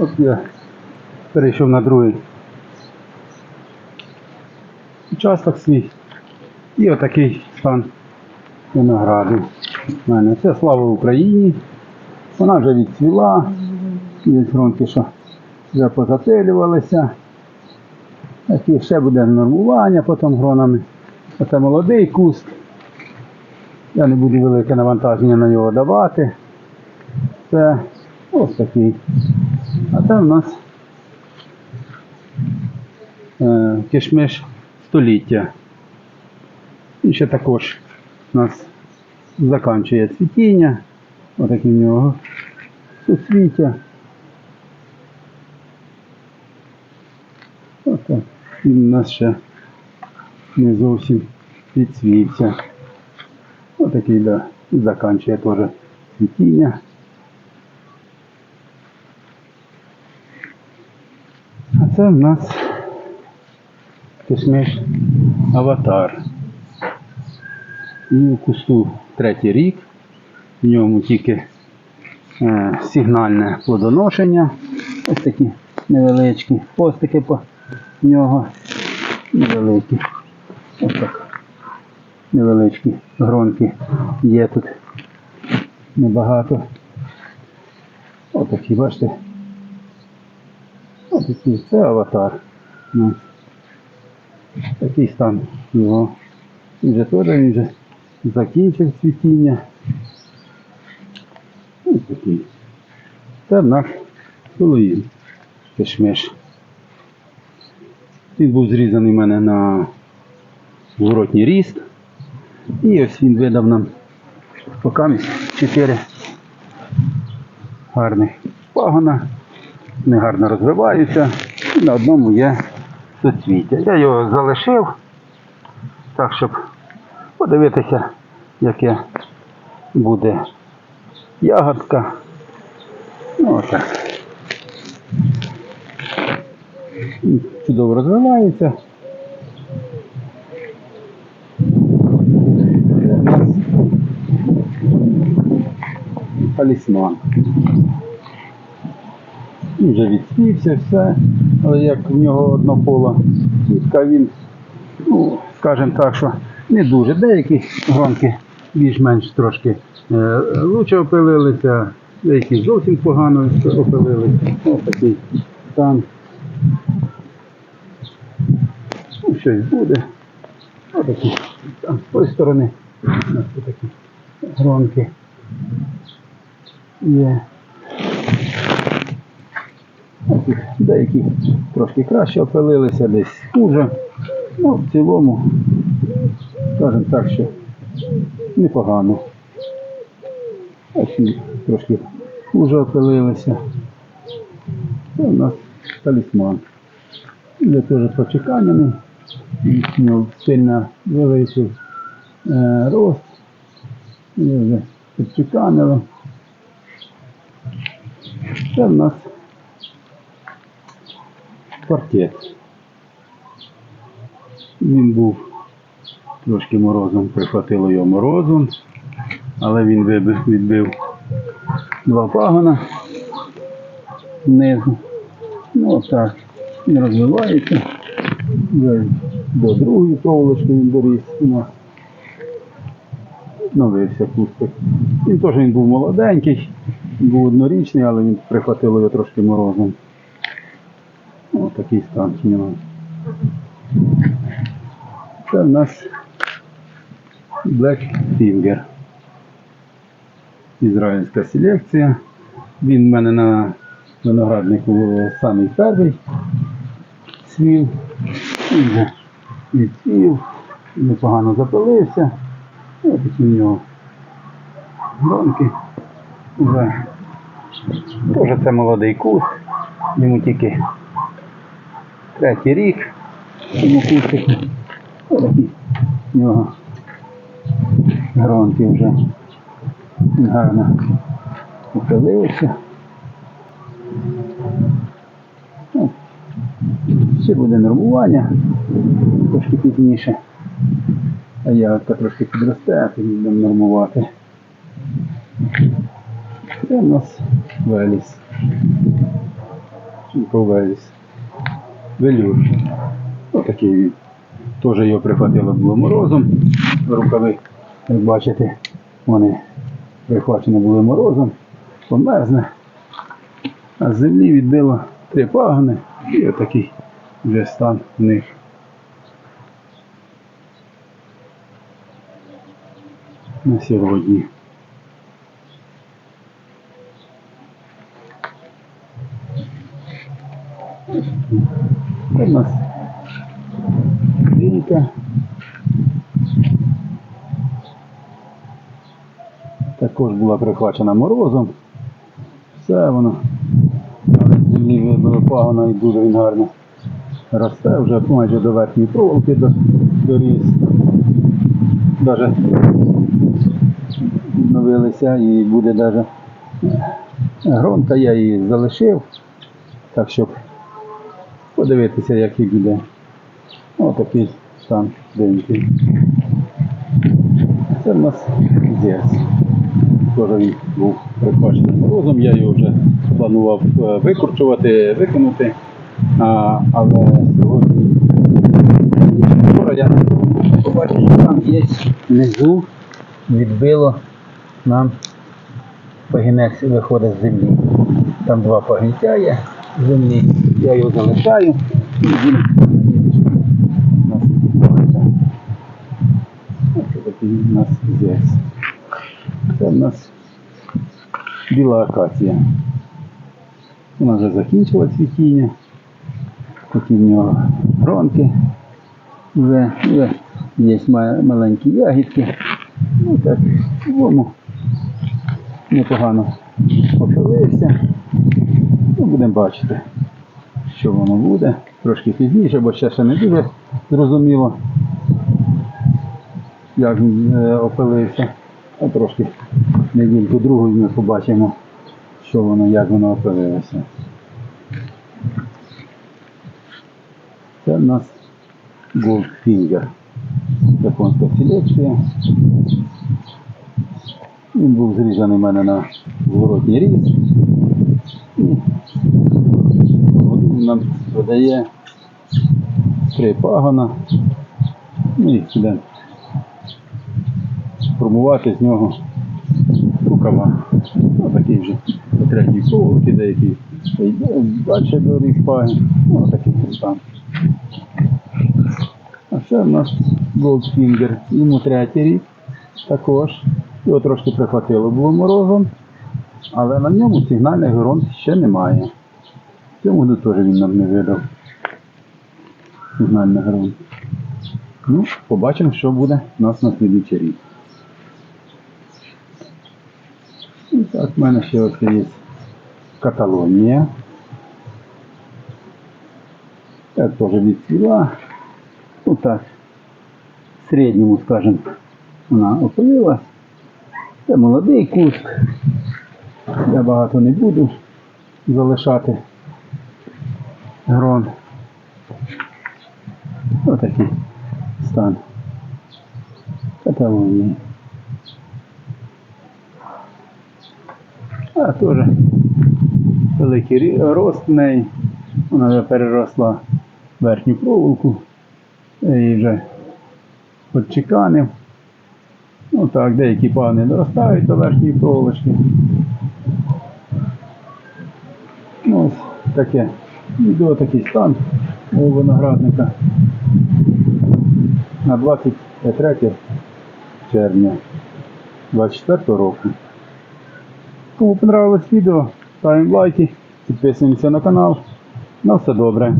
От я перейшов на другий участок свій. І отакий стан винограду. У мене це слава Україні. Вона вже відцвіла. Є гронки, що вже позателювалися. Такі ще буде нормування потім гронами. Оце молодий куст. Я не буду велике навантаження на нього давати. Це ось такий. А це в нас е, кишмиш століття. І ще також у нас заканчує цвітіння. Отакі в нього суцвіття. Отак. Він у нас ще не зовсім підсвівся. Отакий, да, і заканчує теж цвітіння. Це в нас кишмиш аватар. І у кусту третій рік. В ньому тільки е, сигнальне плодоношення. Ось такі невеличкі хвостики по нього. Невеликі. Ось так. Невеличкі гронки є тут. Небагато. Отакі, бачите. Отакий. Це аватар. Ну. Такий стан його. Він вже теж він вже закінчив цвітіння. Ось такий. Це наш Солоїн. Кишмиш. Він був зрізаний в мене на зворотній ріст. І ось він видав нам поки 4 гарних пагона. Вони гарно розвиваються. І на одному є соцвіття. Я його залишив, так, щоб подивитися, яке буде ягодка. Ну, отак. Чудово розвивається. Талісман. Він вже відсвівся, все, але як в нього однопола квітка, він, ну, скажімо так, що не дуже. Деякі гронки більш-менш трошки е, лучше опилилися, деякі зовсім погано опилилися. Ось такий стан. Ну, щось буде. Ось такі. Там з тої сторони у такі гронки є. Ось тут Деякі трошки краще опилилися, десь хуже. Ну, в цілому, скажімо так, що непогано. Ось і трошки хуже опилилися. Це у нас талісман. Він теж почеканяний. У нього сильно великий е, рост. Вже підчеканили. Це в нас паркет. Він був трошки морозом, прихватило його морозом, але він вибив, відбив два пагона знизу. Ну отак. Він розвивається. До другої проволочки він доріс у нас. Новився кустик. Він теж він був молоденький, був однорічний, але він прихватило його трошки морозом. Такий стан у. Це в нас Black Finger. Ізраїльська селекція. Він в мене на винограднику самий перший свів. Він вже відсвів, непогано запилився. Ось такі в нього гронки. Вже Тоже це молодий куст. Йому тільки третій рік. Ось такі в нього гронки вже гарно ухилився. Ну, Ще буде нормування трошки пізніше. А ягодка трошки підросте, а тоді будемо нормувати. Це у нас веліс. Ковеліс. Велюр. Отакий він. Теж його прихватило було морозом. Рукави, як бачите, вони прихвачені були морозом, померзне. А з землі відбило три пагони і отакий вже стан в них. На сьогодні. У нас рійка. Також була прихвачена морозом. Все воно. Але землі вибило пагона і дуже він гарно росте, вже майже до верхньої проволоки до- доріс. Даже відновилися і буде даже гронка, я її залишив, так щоб подивитися, як і буде. Отакий стан денький. Це в нас зерс. Теж він був прихвачений морозом, я його вже планував е, викручувати, викинути. А, але сьогодні вчора я побачив, що там є внизу відбило нам пагінець виходить з землі. Там два пагінця є землі. Я його залишаю і він у нас зець. Це у нас біла акація. Вона вже закінчила цвітіння. Такі в нього гронки. Вже, вже є маленькі ягідки. Ну так, в непогано опилився. Будемо бачити, що воно буде. Трошки пізніше, бо ще ще не дуже зрозуміло, як е, опилився. А трошки недільку другу ми побачимо, що воно, як воно опилилося. Це в нас Goldfinger. Японська селекція. Він був зрізаний в мене на зворотній різ. І він нам видає три пагона. Ну і будемо формувати з нього рукава. Ось такий вже по третій проволоки, деякий йде далі до. Ну, Ось такий там. А це в нас Goldfinger. Йому третій рік також. Його трошки прихватило було морозом, але на ньому сигнальних грон ще немає. Цьому году теж він нам не видав сигнальних грон. Ну, побачимо, що буде у нас на слідуючий рік. І так, в мене ще ось є Каталонія. Це теж відцвіла. Ну так, в середньому, скажімо, вона опилилась. Це молодий куст. Я багато не буду залишати грон. Отакий стан. Каталонії. А теж великий рост в неї. Вона вже переросла верхню проволоку. Її вже підчеканив. Ну так, деякі пани доростають до верхньої проволочки. Ну, ось таке. Відео такий стан у виноградника на 23 червня 24 року. Кому понравилось відео, ставимо лайки, підписуємося на канал. На все добре.